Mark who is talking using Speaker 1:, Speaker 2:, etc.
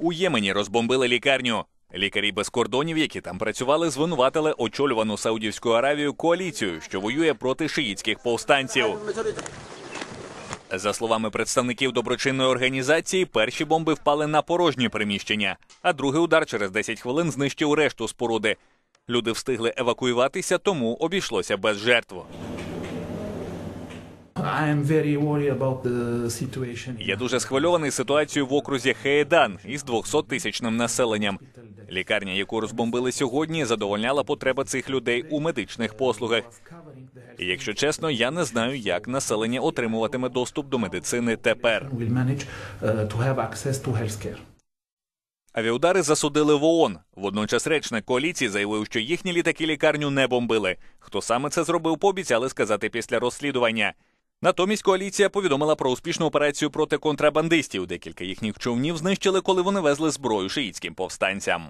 Speaker 1: У Ємені розбомбили лікарню. Лікарі без кордонів, які там працювали, звинуватили очолювану Саудівською Аравією коаліцію, що воює проти шиїтських повстанців. За словами представників доброчинної організації, перші бомби впали на порожні приміщення, а другий удар через 10 хвилин знищив решту споруди. Люди встигли евакуюватися, тому обійшлося без жертв. Я дуже схвильований ситуацією в окрузі Хеєдан із 200-тисячним населенням. Лікарня, яку розбомбили сьогодні, задовольняла потреби цих людей у медичних послугах. І якщо чесно, я не знаю, як населення отримуватиме доступ до медицини тепер.
Speaker 2: Uh.
Speaker 1: Авіаудари засудили в ООН. Водночас речник коаліції заявив, що їхні літаки лікарню не бомбили. Хто саме це зробив, пообіцяли сказати після розслідування. Натомість коаліція повідомила про успішну операцію проти контрабандистів. Декілька їхніх човнів знищили, коли вони везли зброю шиїцьким повстанцям.